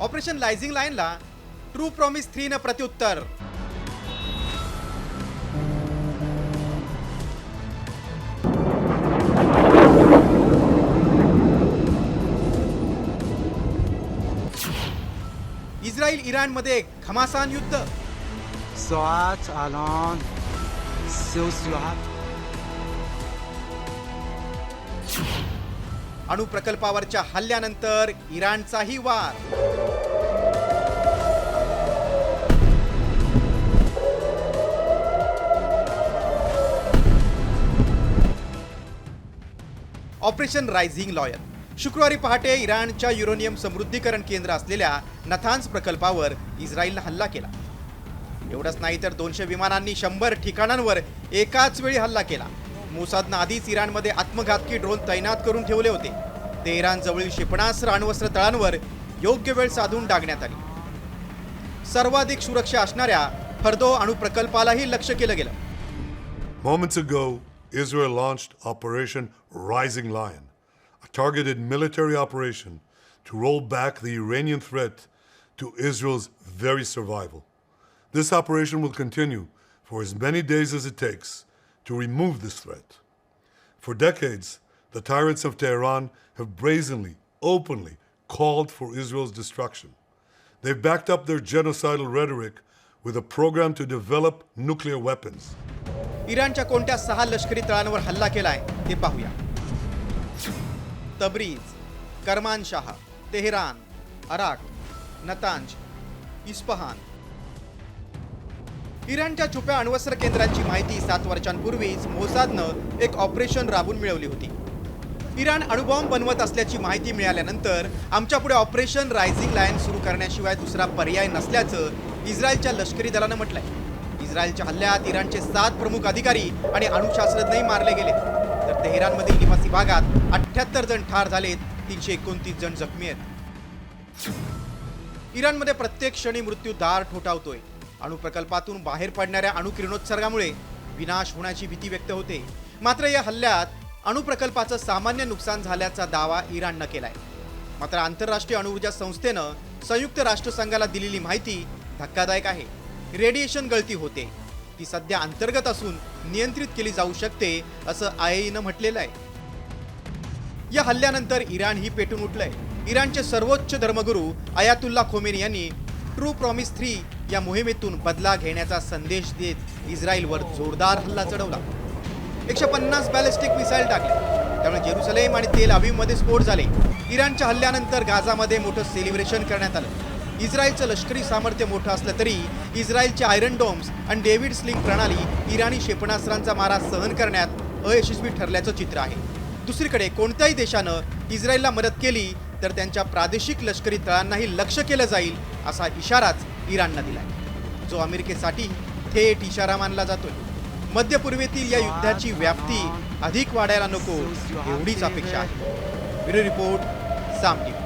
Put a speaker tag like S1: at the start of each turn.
S1: Operation लायझिंग लाईनला true promise थ्रीनं प्रत्युत्तर. Israel इराणमध्ये घमासान युद्ध. अणुप्रकल्पावरच्या हल्ल्यानंतर इराणचाही वार. Operation rising lion. शुक्रवारी पहाटे इराणच्या युरोनियम समृद्धीकरण केंद्र असलेल्या नथान्स प्रकल्पावर इस्रायलनं हल्ला केला. एवढंच नाही तर दोनशे विमानांनी शंभर ठिकाणांवर एकाच वेळी हल्ला केला. मोसादनं आधीच इराणमध्ये आत्मघातकी ड्रोन तैनात करून ठेवले होते ते इराणजवळील क्षेपणास्त्र अण्वस्त्र तळांवर योग्य वेळ साधून डागण्यात आली सर्वाधिक सुरक्षा असणाऱ्या फर्दो अणु प्रकल्पालाही लक्ष केलं गेलं
S2: Moments ago, Israel launched Operation Rising Lion, a targeted military operation to roll back the Iranian threat to Israel's very survival. This operation will continue for as many days as it takes to remove this threat. For decades, the tyrants of Tehran have brazenly, openly called for Israel's destruction. They've backed up their genocidal rhetoric with a program to develop nuclear weapons.
S1: इराणच्या कोणत्या सहा लष्करी तळांवर हल्ला केलाय ते पाहूया Tabriz Kermanshah Tehran Arak Natanz Isfahan इराणच्या छुप्या अण्वस्त्र केंद्रांची माहिती सात वर्षांपूर्वीच मोसादनं एक ऑपरेशन राबून मिळवली होती. इराण अणुबॉम्ब बनवत असल्याची माहिती मिळाल्यानंतर आमच्यापुढे ऑपरेशन रायझिंग लायन सुरू करण्याशिवाय दुसरा पर्याय नसल्याचं इस्रायलच्या लष्करी दलानं म्हटलंय. इस्रायलच्या हल्ल्यात इराणचे सात प्रमुख अधिकारी आणि अणुशास्त्रज्ञही मारले गेले. तर तेहरानमधील निवासी भागात अठ्ठ्याहत्तर जण ठार झालेत तीनशे एकोणतीस जण जखमी आहेत. इराणमध्ये प्रत्येक क्षणी मृत्यू दार ठोठावतोय. अणुप्रकल्पातून बाहेर पडणाऱ्या अणुकिरणोत्सर्गामुळे विनाश होण्याची भीती व्यक्त होते. मात्र या हल्ल्यात अणुप्रकल्पाचं सामान्य नुकसान झाल्याचा दावा इराणनं केलाय. मात्र आंतरराष्ट्रीय अणुऊर्जा संस्थेनं संयुक्त राष्ट्रसंघाला दिलेली माहिती धक्कादायक आहे. रेडिएशन गळती होते. ती सध्या अंतर्गत असून नियंत्रित केली जाऊ शकते असं आय एनं म्हटलेलं आहे. या हल्ल्यानंतर इराण ही पेटून उठलंय. इराणचे सर्वोच्च धर्मगुरू अयातुल्ला खोमेनी यांनी ट्रू प्रॉमिस थ्री या मोहिमेतून बदला घेण्याचा संदेश देत इस्रायलवर जोरदार हल्ला चढवला. एकशे पन्नास बॅलिस्टिक मिसाईल टाकले. त्यामुळे जेरुसलेम आणि तेल अविवमध्ये स्फोट झाले. इराणच्या हल्ल्यानंतर गाझामध्ये मोठं सेलिब्रेशन करण्यात आलं. इस्रायलचं लष्करी सामर्थ्य मोठं असलं तरी इस्रायलचे आयरन डोम्स आणि डेव्हिड स्लिंग प्रणाली इराणी क्षेपणास्त्रांचा मारा सहन करण्यात अयशस्वी ठरल्याचं चित्र आहे. दुसरीकडे कोणत्याही देशानं इस्रायलला मदत केली तर त्यांच्या प्रादेशिक लष्करी तळांनाही लक्ष केलं जाईल असा इशाराच इराणनं दिलाय. जो अमेरिकेसाठी थेट इशारा मानला जातोय. मध्य पूर्वेतील या युद्धाची व्याप्ती अधिक वाढायला नको एवढीच अपेक्षा आहे. ब्युरो रिपोर्ट साम टीव्ही